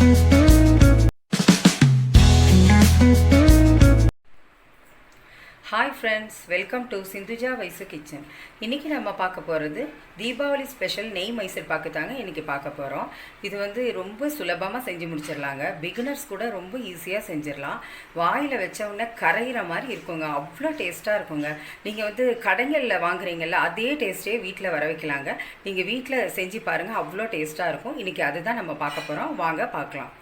Thank you. Friends welcome to Sindhuja Vaisu kitchen இன்றைக்கி நம்ம பார்க்க போகிறது தீபாவளி ஸ்பெஷல் நெய் மைசூர் பாக்கு தாங்க இன்றைக்கி பார்க்க போகிறோம் இது வந்து ரொம்ப சுலபமாக செஞ்சு முடிச்சிடலாங்க. பிகினர்ஸ் கூட ரொம்ப ஈஸியாக செஞ்சிடலாம். வாயில் வச்சவுடனே கரையிற மாதிரி இருக்குங்க. அவ்வளோ டேஸ்ட்டாக இருக்குங்க. நீங்கள் வந்து கடைகளில் வாங்குறீங்கல்ல அதே டேஸ்ட்டே வீட்டில் வர வைக்கலாங்க. நீங்கள் வீட்டில் செஞ்சு பாருங்கள் அவ்வளோ டேஸ்ட்டாக இருக்கும். இன்றைக்கி அதுதான் நம்ம பார்க்க போகிறோம் வாங்க பார்க்கலாம்.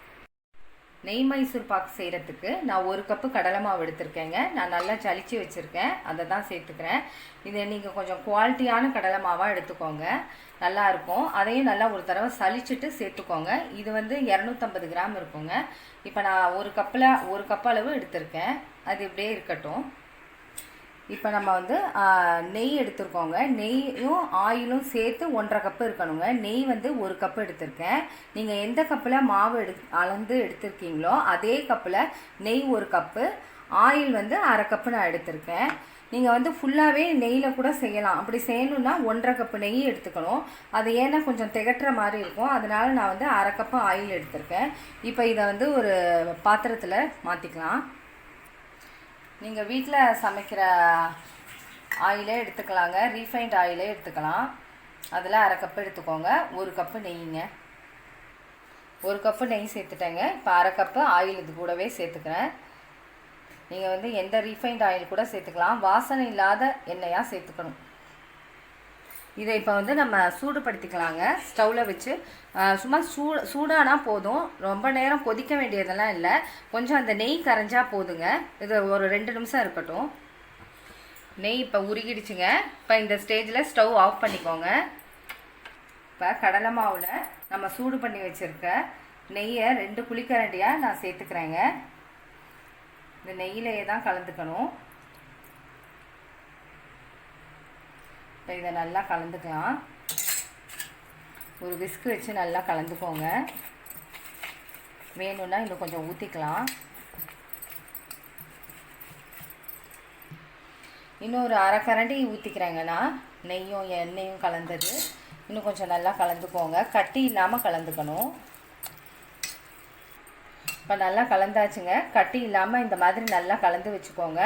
நெய் மைசூர் பாக்கு செய்கிறதுக்கு நான் ஒரு கப்பு கடலை மாவு எடுத்திருக்கேங்க. நான் நல்லா சளிச்சு வச்சுருக்கேன். அதை தான் சேர்த்துக்கிறேன். இதை நீங்கள் கொஞ்சம் குவாலிட்டியான கடலை மாவாக எடுத்துக்கோங்க. நல்லா இருக்கும். அதையும் நல்லா ஒரு தடவை சளிச்சுட்டு சேர்த்துக்கோங்க. இது வந்து இரநூத்தம்பது கிராம் இருக்குங்க. இப்போ நான் ஒரு கப்பில் ஒரு கப் அளவு எடுத்திருக்கேன். அது இப்படியே இருக்கட்டும். இப்போ நம்ம வந்து நெய் எடுத்துருக்கோங்க. நெய்யும் ஆயிலும் சேர்த்து ஒன்றரை கப்பு இருக்கணுங்க. நெய் வந்து ஒரு கப்பு எடுத்திருக்கேன். நீங்கள் எந்த கப்பில் மாவு எடு அளந்து எடுத்திருக்கீங்களோ அதே கப்பில் நெய் ஒரு கப்பு ஆயில் வந்து அரை கப்பு நான் எடுத்திருக்கேன். நீங்கள் வந்து ஃபுல்லாகவே நெய்யில் கூட செய்யலாம். அப்படி செய்யணுன்னா ஒன்றரை கப்பு நெய் எடுத்துக்கணும். அது ஏன்னா கொஞ்சம் திகட்டுற மாதிரி இருக்கும். அதனால நான் வந்து அரை கப்பு ஆயில் எடுத்திருக்கேன். இப்போ இதை வந்து ஒரு பாத்திரத்தில் மாற்றிக்கலாம் நீங்கள் வீட்டில் சமைக்கிற ஆயிலே எடுத்துக்கலாங்க. ரீஃபைண்ட் ஆயிலே எடுத்துக்கலாம். அதில் அரை கப்பு எடுத்துக்கோங்க. ஒரு கப்பு நெய்யுங்க ஒரு கப்பு நெய் சேர்த்துட்டேங்க. இப்போ அரை கப்பு ஆயில் இது கூடவே சேர்த்துக்கிறேன். நீங்கள் வந்து எந்த ரீஃபைண்ட் ஆயில் கூட சேர்த்துக்கலாம். வாசனை இல்லாத எண்ணெயாக சேர்த்துக்கணும். இதை இப்போ வந்து நம்ம சூடுபடுத்திக்கலாங்க. ஸ்டவ்வில் வச்சு. சும்மா சூ சூடானா போதும். ரொம்ப நேரம் கொதிக்க வேண்டியதெல்லாம் இல்லை. கொஞ்சம் அந்த நெய் கரைஞ்சா போதுங்க. இது ஒரு ரெண்டு நிமிஷம் இருக்கட்டும். நெய் இப்போ உருகிடுச்சுங்க. இப்போ இந்த ஸ்டேஜில் ஸ்டவ் ஆஃப் பண்ணிக்கோங்க. இப்போ கடலை மாவில் நம்ம சூடு பண்ணி வச்சுருக்க நெய்யை ரெண்டு குளிக்கரண்டியாக நான் சேர்த்துக்கிறேங்க. இந்த நெய்யிலேயே தான் கலந்துக்கணும். இப்போ இதை நல்லா கலந்துக்கலாம். ஒரு விஸ்க் வச்சு நல்லா கலந்துக்கோங்க. வேணும்னா இன்னும் கொஞ்சம் ஊற்றிக்கலாம் இன்னும் ஒரு அரை கரண்டி ஊற்றிக்கிறேங்கன்னா நெய்யும் எண்ணெயும் கலந்தது. இன்னும் கொஞ்சம் நல்லா கலந்துக்கோங்க. கட்டி இல்லாமல் கலந்துக்கணும். இப்போ நல்லா கலந்தாச்சுங்க. கட்டி இல்லாமல் இந்த மாதிரி நல்லா கலந்து வச்சுக்கோங்க.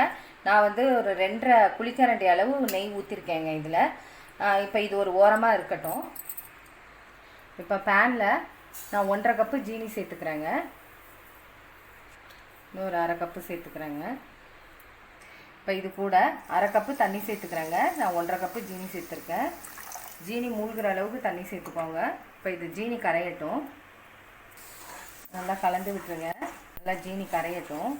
நான் வந்து ஒரு ரெண்டரை குளிக்கரண்டி அளவு நெய் ஊற்றிருக்கேங்க இதில். இப்போ இது ஒரு ஓரமாக இருக்கட்டும். இப்போ பேனில் நான் ஒன்றரை கப்பு ஜீனி சேர்த்துக்கிறேங்க. இன்னொரு அரை கப்பு சேர்த்துக்கிறேங்க. இப்போ இது கூட அரை கப்பு தண்ணி சேர்த்துக்கிறேங்க. நான் ஒன்றரை கப்பு ஜீனி சேர்த்துருக்கேன். ஜீனி மூழ்கிற அளவுக்கு தண்ணி சேர்த்துக்கோங்க. இப்போ இது ஜீனி கரையட்டும். நல்லா கலந்து விட்டுருங்க. நல்லா ஜீனி கரையட்டும்.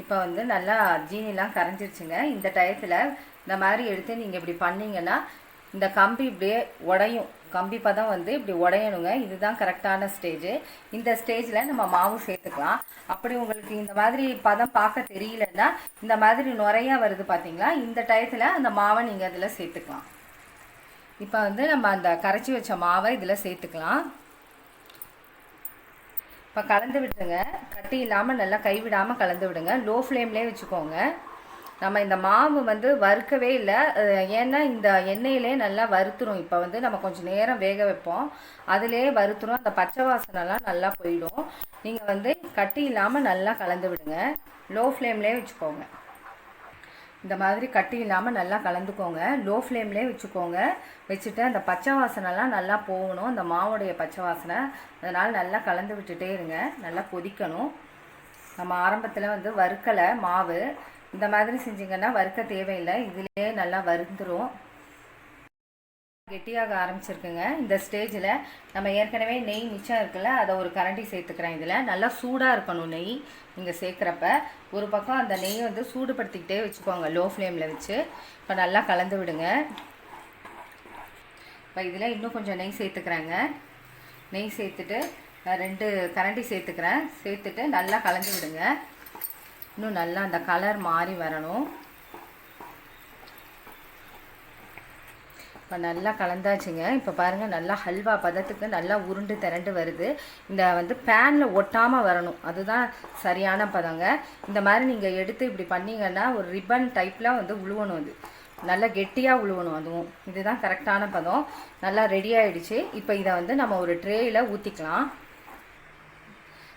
இப்போ வந்து நல்லா ஜீனிலாம் கரைஞ்சிருச்சுங்க. இந்த டயத்தில் இந்த மாதிரி எடுத்து நீங்கள் இப்படி பண்ணீங்கன்னா இந்த கம்பி இப்படியே உடையும். கம்பி பதம் வந்து இப்படி உடையணுங்க. இதுதான் கரெக்டான ஸ்டேஜ். இந்த ஸ்டேஜில் நம்ம மாவு சேர்த்துக்கலாம். அப்படி உங்களுக்கு இந்த மாதிரி பதம் பார்க்க தெரியலன்னா இந்த மாதிரி நுறையா வருது பார்த்தீங்களா இந்த டயத்தில் அந்த மாவை நீங்கள் அதில் சேர்த்துக்கலாம். இப்போ வந்து நம்ம அந்த கரைச்சி வச்ச மாவை இதில் சேர்த்துக்கலாம். இப்போ கலந்து விட்டுருங்க. கட்டி இல்லாமல் நல்லா கைவிடாமல் கலந்து விடுங்க. லோ ஃப்ளேம்லேயே வச்சுக்கோங்க. நம்ம இந்த மாவு வந்து வறுக்கவே இல்லை. ஏன்னா இந்த எண்ணெயிலே நல்லா வறுத்துரும். இப்போ வந்து நம்ம கொஞ்சம் நேரம் வேக வைப்போம். அதிலே வறுத்துரும். அந்த பச்சை வாசனைலாம் நல்லா போயிடும். நீங்கள் வந்து கட்டி இல்லாமல் நல்லா கலந்து விடுங்க. லோ ஃப்ளேம்லேயே வச்சுக்கோங்க. இந்த மாதிரி கட்டி இல்லாமல் நல்லா கலந்துக்கோங்க. லோ ஃப்ளேம்லேயே வச்சுக்கோங்க. வச்சுட்டு அந்த பச்சை வாசனைலாம் நல்லா போகணும். அந்த மாவுடைய பச்சை வாசனை. அதனால் நல்லா கலந்து விட்டுட்டே இருங்க. நல்லா கொதிக்கணும். நம்ம ஆரம்பத்தில் வந்து வறுக்கலை மாவு. இந்த மாதிரி செஞ்சிங்கன்னா வறுக்க தேவையில்லை. இதுலேயே நல்லா வருந்துடும் கெட்டியாக ஆரம்பிச்சிருக்குங்க. இந்த ஸ்டேஜில் நம்ம ஏற்கனவே நெய் மிச்சம் இருக்குல்ல அதை ஒரு கரண்டி சேர்த்துக்கிறேன் இதில். நல்லா சூடாக இருக்கணும் நெய் நீங்கள் சேர்க்குறப்ப. ஒரு பக்கம் அந்த நெய் வந்து சூடுபடுத்திக்கிட்டே வச்சுக்கோங்க லோ ஃப்ளேமில் வச்சு. இப்போ நல்லா கலந்து விடுங்க. இப்போ இதில் இன்னும் கொஞ்சம் நெய் சேர்த்துக்கிறேங்க. நெய் சேர்த்துட்டு ரெண்டு கரண்டி சேர்த்துக்கிறேன். சேர்த்துட்டு நல்லா கலந்து விடுங்க. இன்னும் நல்லா அந்த கலர் மாறி வரணும். இப்போ நல்லா கலந்தாச்சுங்க. இப்போ பாருங்கள் நல்லா ஹல்வா பதத்துக்கு நல்லா உருண்டு திரண்டு வருது. இந்த வந்து பேனில் ஒட்டாமல் வரணும். அதுதான் சரியான பதங்க. இந்த மாதிரி நீங்கள் எடுத்து இப்படி பண்ணிங்கன்னா ஒரு ரிப்பன் டைப்பில் வந்து உழுவணும் அது. நல்லா கெட்டியாக உழுவணும் அதுவும். இதுதான் கரெக்டான பதம். நல்லா ரெடி ஆகிடுச்சு இப்போ இதை வந்து நம்ம ஒரு ட்ரேயில் ஊற்றிக்கலாம்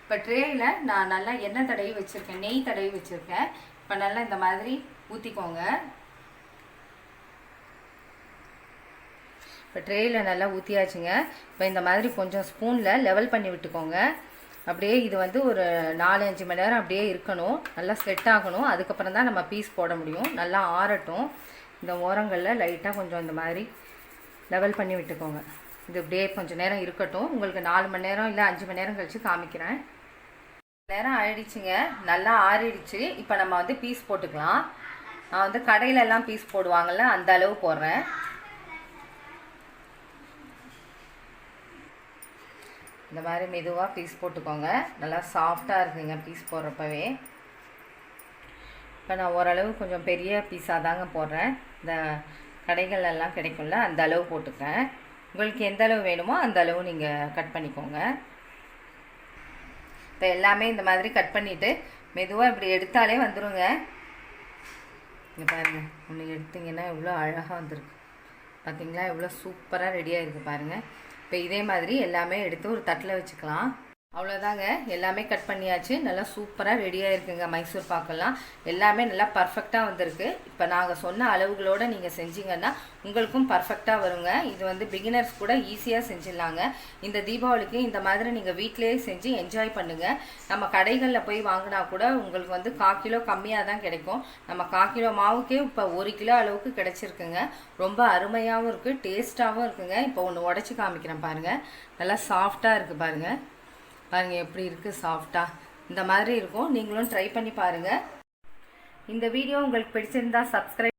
இப்போ ட்ரேயில் நான் நல்லா எண்ணெய் தடவி வச்சுருக்கேன். நெய் தடவி வச்சுருக்கேன். இப்போ நல்லா இந்த மாதிரி ஊற்றிக்கோங்க இப்போ ட்ரேயில் நல்லா ஊற்றியாச்சுங்க இப்போ இந்த மாதிரி கொஞ்சம் ஸ்பூனில் லெவல் பண்ணி விட்டுக்கோங்க. அப்படியே இது வந்து ஒரு நாலு அஞ்சு மணி நேரம் அப்படியே இருக்கணும். நல்லா செட் ஆகணும். அதுக்கப்புறம் தான் நம்ம பீஸ் போட முடியும். நல்லா ஆறட்டும். இந்த ஓரங்களில் லைட்டாக கொஞ்சம் இந்த மாதிரி லெவல் பண்ணி விட்டுக்கோங்க. இது அப்படியே கொஞ்சம் நேரம் இருக்கட்டும். உங்களுக்கு நாலு மணி நேரம் இல்லை அஞ்சு மணி நேரம் கழித்து காமிக்கிறேன். நேரம் ஆயிடுச்சுங்க. நல்லா ஆறிடுச்சு. இப்போ நம்ம வந்து பீஸ் போட்டுக்கலாம். நான் வந்து கடையிலெல்லாம் பீஸ் போடுவாங்கள்ல அந்த அளவு போடுறேன். இந்த மாதிரி மெதுவாக பீஸ் போட்டுக்கோங்க. நல்லா சாஃப்டாக இருக்குங்க பீஸ் போடுறப்பவே. இப்போ நான் ஓரளவு கொஞ்சம் பெரிய பீஸாக தாங்க போடுறேன். இந்த கடைகள் எல்லாம் கிடைக்கும்ல அந்த அளவு போட்டுக்கிறேன். உங்களுக்கு எந்த அளவு வேணுமோ அந்த அளவு நீங்கள் கட் பண்ணிக்கோங்க. இப்போ எல்லாமே இந்த மாதிரி கட் பண்ணிவிட்டு மெதுவாக இப்படி எடுத்தாலே வந்துருங்க. இங்கே பாருங்க ஒன்று எடுத்திங்கன்னா எவ்வளோ அழகாக வந்திருக்கு. பார்த்தீங்களா எவ்வளோ சூப்பராக ரெடியாக இருக்குது பாருங்கள் இப்போ இதே மாதிரி எல்லாமே எடுத்து ஒரு தட்டில் வச்சுக்கலாம். அவ்வளோதாங்க எல்லாமே கட் பண்ணியாச்சு. நல்லா சூப்பராக ரெடியாக இருக்குங்க மைசூர் பாக்கெல்லாம். எல்லாமே நல்லா பர்ஃபெக்டாக வந்திருக்கு. இப்போ நாங்கள் சொன்ன அளவுகளோடு நீங்கள் செஞ்சீங்கன்னா உங்களுக்கும் பர்ஃபெக்டாக வருங்க. இது வந்து பிகினர்ஸ் கூட ஈஸியாக செஞ்சிடலாங்க. இந்த தீபாவளிக்கு இந்த மாதிரி நீங்கள் வீட்டிலேயே செஞ்சு என்ஜாய் பண்ணுங்கள் நம்ம கடைகளில் போய் வாங்கினா கூட உங்களுக்கு வந்து கா கிலோ கம்மியாக தான் கிடைக்கும். நம்ம கா கிலோ மாவுக்கே இப்போ ஒரு கிலோ அளவுக்கு கிடச்சிருக்குங்க. ரொம்ப அருமையாகவும் இருக்குது டேஸ்ட்டாகவும் இருக்குங்க. இப்போ ஒன்று உடச்சி காமிக்கிறேன் பாருங்கள் நல்லா சாஃப்டாக இருக்குது பாருங்கள் பாருங்கள் எப்படி இருக்குது சாஃப்டாக இந்த மாதிரி இருக்கும். நீங்களும் ட்ரை பண்ணி பாருங்கள் இந்த வீடியோ உங்களுக்கு பிடிச்சிருந்தா சப்ஸ்கிரைப்